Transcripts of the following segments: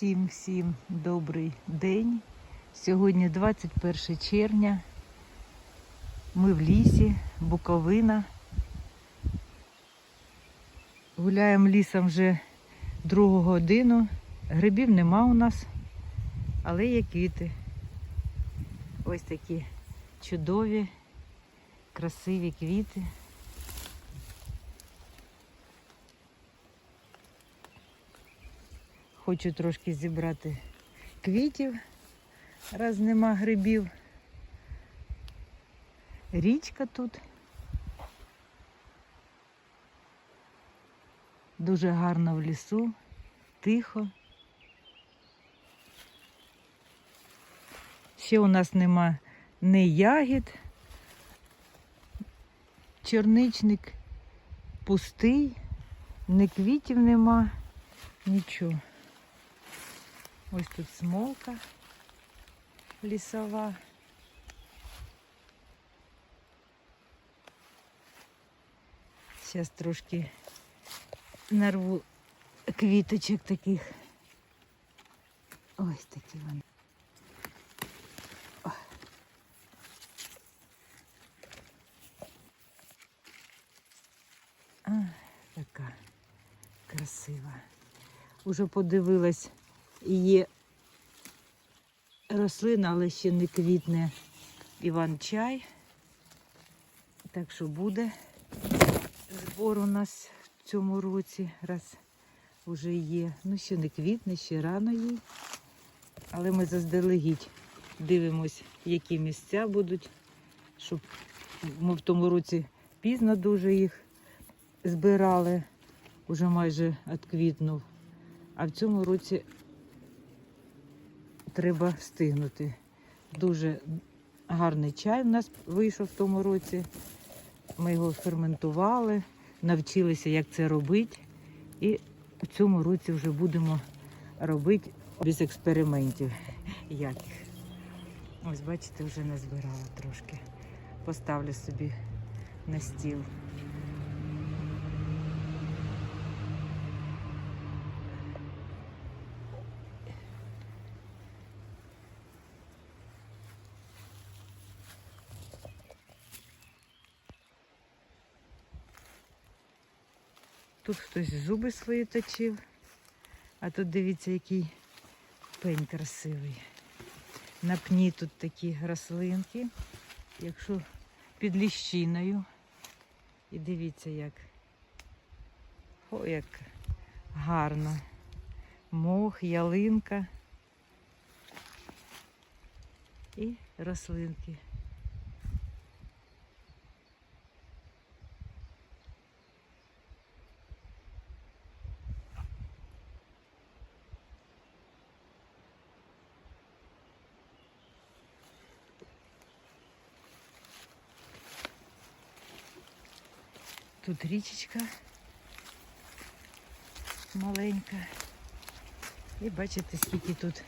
Всім всім добрий день. Сьогодні 21 червня. Ми в лісі, Буковина. Гуляємо лісом вже другу годину. Грибів нема у нас, але є квіти. Ось такі чудові, красиві квіти. Хочу трошки зібрати квітів, раз нема грибів. Річка тут. Дуже гарно в лісу, тихо. Ще у нас нема ні ягід. Чорничник пустий, ні квітів нема, нічого. Ось тут смолка лісова. Зараз трошки нарву квіточок таких. Ось такі вони. О. А, така красива. Уже подивилась, є рослина, але ще не квітне іван-чай. Так що буде збор у нас в цьому році, раз вже є. Ну, ще не квітне, ще рано їй. Але ми заздалегідь дивимось, які місця будуть, щоб ми в тому році пізно дуже їх збирали, уже майже відквітнув. А в цьому році треба встигнути. Дуже гарний чай у нас вийшов в тому році. Ми його ферментували, навчилися, як це робити. І в цьому році вже будемо робити без експериментів. Яких. Ось, бачите, вже назбирала трошки. Поставлю собі на стіл. Тут хтось зуби свої точив, а тут дивіться, який пень красивий. На пні тут такі рослинки, якщо під ліщиною. І дивіться, як. О, як гарно. Мох, ялинка і рослинки. Тут річечка маленька. І бачите, скільки тут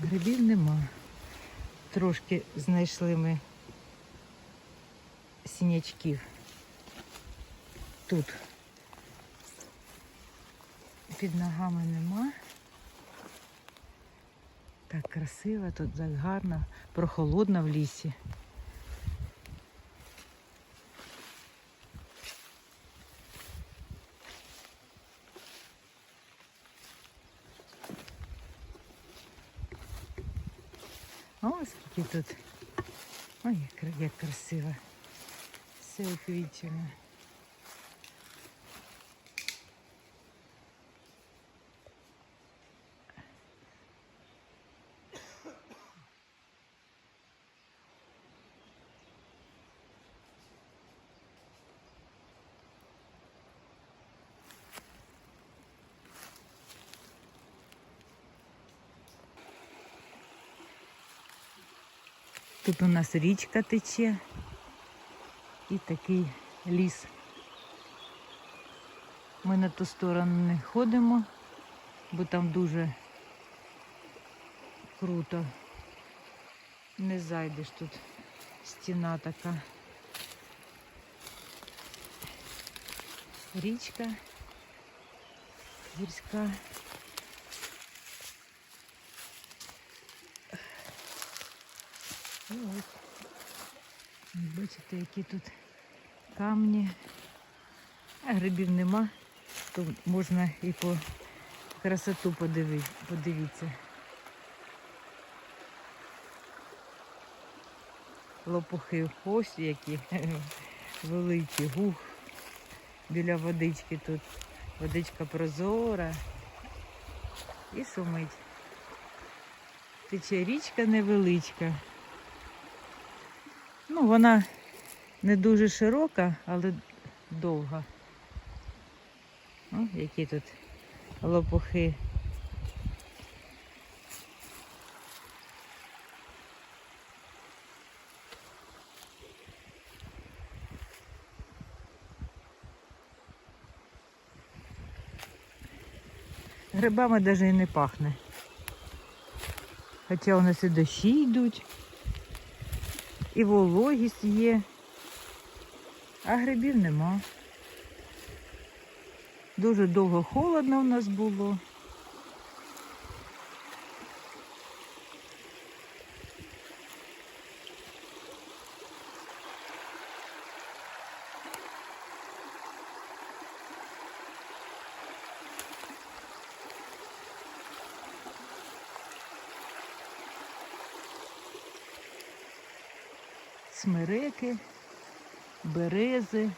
грибів нема. Трошки знайшли ми сінячків. Тут під ногами нема. Так красиво, тут так гарно, прохолодно в лісі. О, скільки тут. Ой, як, красиво. Все уквічено. Тут у нас річка тече і такий ліс. Ми на ту сторону не ходимо, бо там дуже круто. Не зайдеш тут стіна така. Річка гірська. І ось. Бачите, які тут камні. Грибів нема, то можна і по красоту подиви, подивіться. Лопухи ось які великі, гух. Біля водички тут. Водичка прозора. І сумить. Тече річка невеличка. Ну, вона не дуже широка, але довга. О, які тут лопухи. Грибами навіть і не пахне. Хоча у нас і дощі йдуть, і вологість є, а грибів нема. Дуже довго холодно у нас було. Смереки, берези,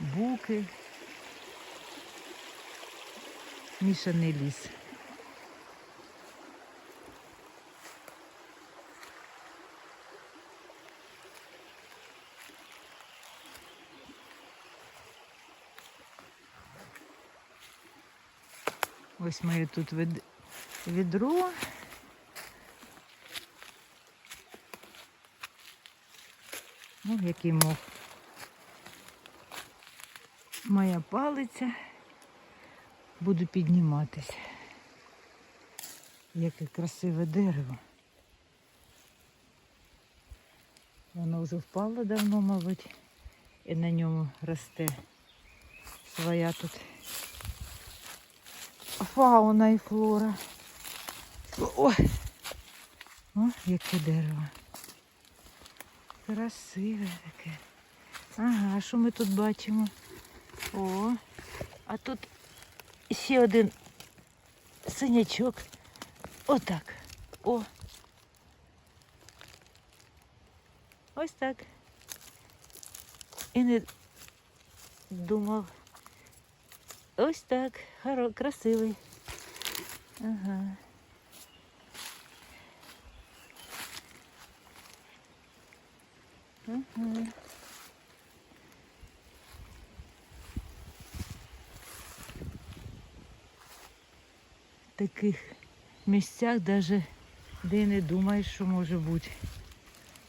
буки. Мішаний ліс. Ось моє тут відро. Який мох. Моя палиця. Буду підніматися. Яке красиве дерево. Воно вже впало давно, мабуть, і на ньому росте своя тут фауна і флора. Ой! О, яке дерево. Красиве таке. Ага, що ми тут бачимо? О, а тут ще один синячок. Отак. О. Ось так. І не думав. Ось так. Хоро, красивий. Ага. Ага. Таких місцях, даже де не думаєш, що може бути.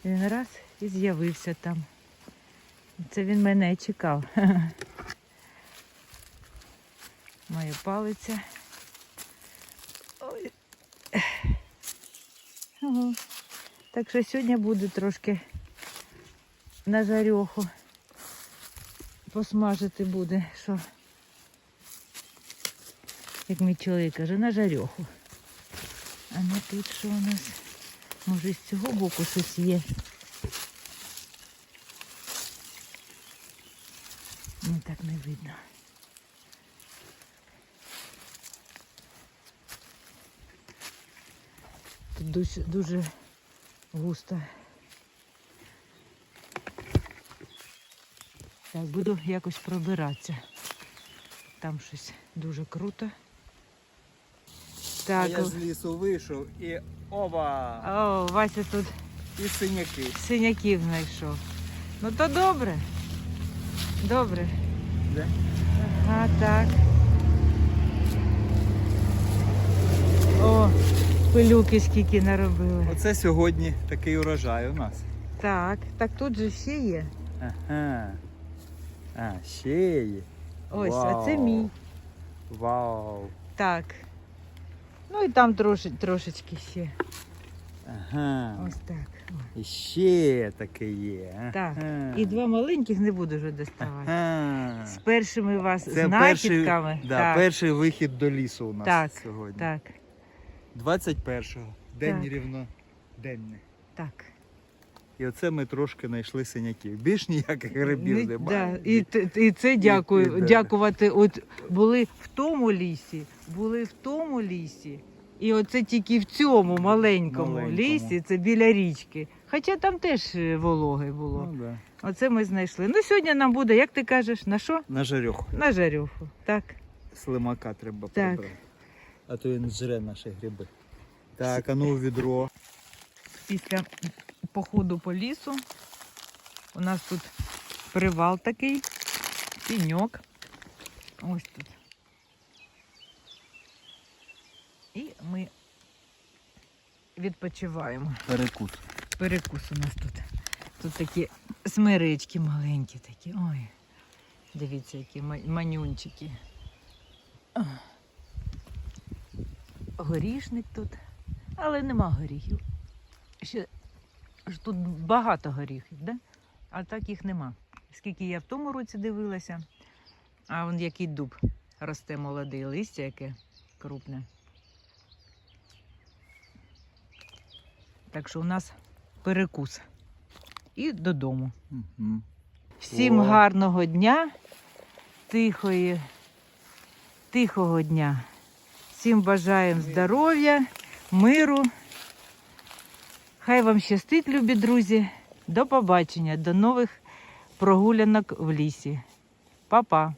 Він раз і з'явився там. Це він мене чекав. Моя палиця. Ой. Ага. Так що сьогодні буду трошки на жарьоху. Посмажити буде, що як мій чоловік каже, на жарьоху. А не тут що у нас? Може з цього боку щось є. Ну так не видно. Тут дуже, дуже густо. Так, буду якось пробиратися. Там щось дуже круто. А я з лісу вийшов і оба! о, Вася тут І синяки. синяків знайшов. Ну то добре. Добре. Де? А так. О, пилюки скільки наробили. Оце сьогодні такий урожай у нас. Так, так тут же ще є. Ага. А, ще є. Ось, а це Вау. мій. Вау. Так. Ну і там троши, трошечки ще. Ага. Ось так. О. І ще таке є. Так. Ага. І два маленьких не буду вже доставати. Ага. З першими вас Це знахідками. перший, да, так, перший вихід до лісу у нас Так, сьогодні. так, 21-го. День Так. рівно денний. так. І оце ми трошки знайшли синяків. Більш ніяких грибів немає. да, і, і це дякую. і дякувати. От були в тому лісі, були в тому лісі. І оце тільки в цьому маленькому, Маленькому. лісі, це біля річки. Хоча там теж е, вологе було. Ну, да. Оце ми знайшли. Ну сьогодні нам буде, як ти кажеш, на що? На жарьоху. На жарюху. Так. Слимака треба Так. прибрати. А то він жре наші гриби. Так, а ну відро. Після походу по лісу у нас тут привал такий, піньок. Ось тут. І ми відпочиваємо. Перекус. Перекус у нас тут. Тут такі смирички маленькі такі. Ой. Дивіться, які манюнчики. Горішник тут, але нема горіхів. Ще тут багато горіхів, да? а так їх нема. Скільки я в тому році дивилася, а вон який дуб росте молодий листя, яке крупне. Так що у нас перекус. І додому. Угу. Всім О. гарного дня, тихої, тихого дня. Всім бажаємо здоров'я, миру. Хай вам щастить, любі друзі. До побачення, до нових прогулянок в лісі. Па-па!